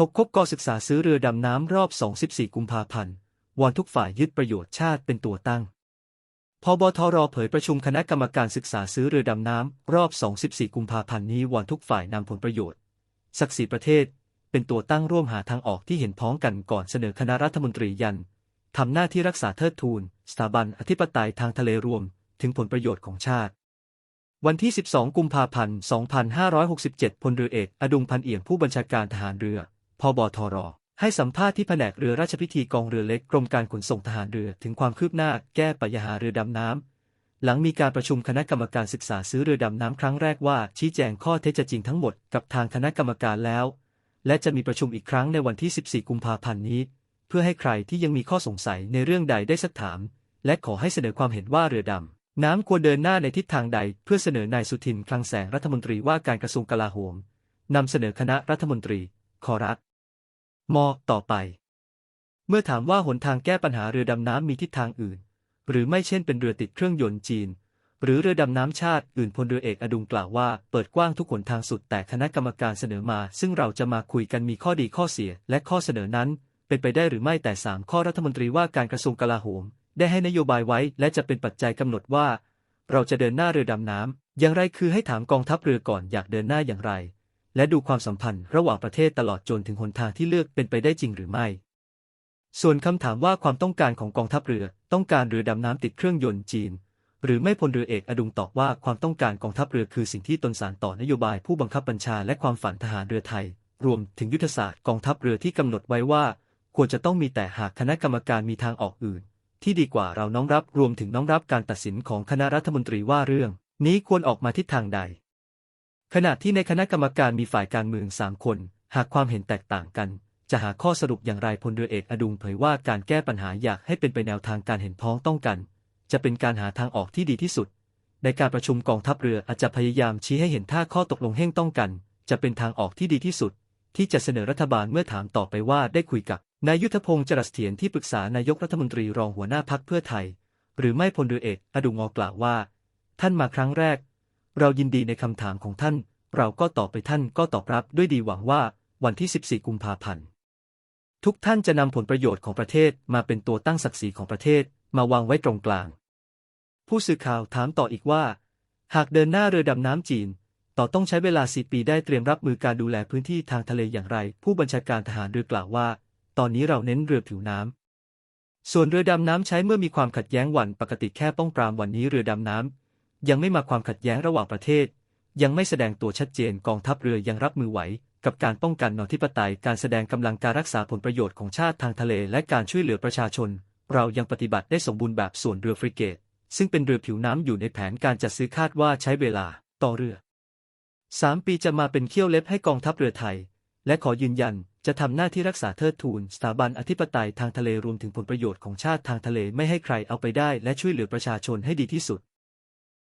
ทบคบกศึกษาซื้อเรือดำน้ำรอบ 24 กุมภาพันธ์ วอนทุกฝ่ายยึดประโยชน์ชาติเป็นตัวตั้ง พบทรเผยประชุมคณะกรรมการศึกษาซื้อเรือดำน้ำรอบ 24 กุมภาพันธ์นี้วอนทุกฝ่ายนำผลประโยชน์ ศักดิ์ศรีประเทศ เป็นตัวตั้งร่วมหาทางออกที่เห็นพ้องกันก่อนเสนอคณะรัฐมนตรียันทำหน้าที่รักษาเทิดทูน สถาบันอธิปไตยทางทะเลรวม ถึงผลประโยชน์ของชาติวันที่ 12 กุมภาพันธ์ 2567 พลเรือเอก อดุงพันเอี่ยมผู้บัญชาการทหารเรือ พบทร ให้สัมภาษณ์ที่แผนกเรือราชพิธีกองเรือเล็กกรมการขนส่งทหารเรือถึงความคืบหน้าแก้ปัญหาเรือดำน้ำ หลังมีการประชุมคณะกรรมการศึกษาซื้อเรือดำน้ำครั้งแรกว่าชี้แจงข้อเท็จจริงทั้งหมดกับทางคณะกรรมการแล้ว และจะมีประชุมอีกครั้งในวันที่ 14 กุมภาพันธ์นี้ เพื่อให้ใครที่ยังมีข้อสงสัยในเรื่องใดได้สักถาม และขอให้เสนอความเห็นว่าเรือดำน้ำควรเดินหน้าในทิศทางใดเพื่อเสนอนายสุทินคลังแสงรัฐมนตรีว่าการกระทรวงกลาโหมนำเสนอคณะรัฐมนตรี ขอรับ มต่อไป เมื่อถามว่าหนทางแก้ปัญหาเรือดำน้ำมีทิศทางอื่น หรือไม่เช่นเป็นเรือติดเครื่องยนต์จีน หรือเรือดำน้ำชาติอื่นพลเรือเอกอดุงกล่าวว่าเปิดกว้างทุกหนทางสุดแต่คณะกรรมการเสนอมา ซึ่งเราจะมาคุยกันมีข้อดีข้อเสีย และข้อเสนอนั้น เป็นไปได้หรือไม่แต่ 3 ข้อรัฐมนตรีว่าการกระทรวงกลาโหม ได้ให้นโยบายไว้ และจะเป็นปัจจัยกำหนดว่า เราจะเดินหน้าเรือดำน้ำอย่างไรคือให้ถามกองทัพเรือก่อนอยากเดินหน้าอย่างไร และดูความสัมพันธ์ระหว่างประเทศตลอดจนถึงหนทางที่เลือกเป็นไปได้จริงหรือไม่ ส่วนคำถามว่าความต้องการของกองทัพเรือต้องการเรือดำน้ำติดเครื่องยนต์จีน หรือไม่พลเรือเอกอดุงตอบว่าความต้องการกองทัพเรือคือสิ่งที่ตนสารต่อนโยบายผู้บังคับบัญชาและความฝันทหารเรือไทย รวมถึงยุทธศาสตร์กองทัพเรือที่กำหนดไว้ว่า ควรจะต้องมีแต่หากคณะกรรมการมีทางออกอื่น ที่ดีกว่าเราน้อมรับรวมถึงน้อมรับการตัดสินของคณะรัฐมนตรีว่าเรื่อง นี้ควรออกมาทิศทางใด ขณะที่ในคณะกรรมการมีฝ่ายการเมืองสามคน หากความเห็นแตกต่างกัน จะหาข้อสรุปอย่างไรพลเรือเอกอดุงเผยว่าการแก้ปัญหาอยากให้เป็นไปแนวทางการเห็นพ้องต้องกัน จะเป็นการหาทางออกที่ดีที่สุด ในการประชุมกองทัพเรืออาจจะพยายามชี้ให้เห็นท่าข้อตกลงเฮ่งต้องกัน จะเป็นทางออกที่ดีที่สุด ที่จะเสนอรัฐบาลเมื่อถามต่อไปว่าได้คุยกับนายยุทธพงศ์จรัสเถียรที่ปรึกษานายกรัฐมนตรีรองหัวหน้าพักเพื่อไทย หรือไม่พลเรือเอกอดุงอกล่าวว่า ท่านมาครั้งแรก เรายินดีในคำถามของท่าน เราก็ตอบไปท่านก็ตอบรับด้วยดีหวังว่า วันที่ 14 กุมภาพันธ์ ทุกท่านจะนำผลประโยชน์ของประเทศมาเป็นตัวตั้งศักดิ์ศรีของประเทศมาวางไว้ตรงกลาง ผู้สื่อข่าวถามต่ออีกว่า หากเดินหน้าเรือดำน้ำจีน ต่อต้องใช้เวลาสีปีได้เตรียมรับมือการดูแลพื้นที่ทางทะเลอย่างไร ผู้บัญชาการทหารเรือกล่าวว่า ตอนนี้เราเน้นเรือผิวน้ำส่วนเรือดำน้ำใช้เมื่อมีความขัดแย้งวันปกติแค่ป้องปรามวันนี้เรือดำน้ำ ยังไม่มาความขัดแย้งระหว่างประเทศ ยังไม่แสดงตัวชัดเจนกองทัพเรือยังรับมือไหว กับการป้องกันนอธิปไตยการแสดงกำลังการรักษาผลประโยชน์ของชาติทางทะเลและการช่วยเหลือประชาชน เรายังปฏิบัติได้สมบูรณ์แบบส่วนเรือฟริเกต ซึ่งเป็นเรือผิวน้ำอยู่ในแผนการจัดซื้อคาดว่าใช้เวลา ต่อเรือสามปีจะมาเป็นเขี้ยวเล็บให้กองทัพเรือไทย และขอยืนยันจะทำหน้าที่รักษาเทิดทูนสถาบันอธิปไตยทางทะเลรวมถึงผลประโยชน์ของชาติทางทะเลไม่ให้ใครเอาไปได้และช่วยเหลือประชาชนให้ดีที่สุด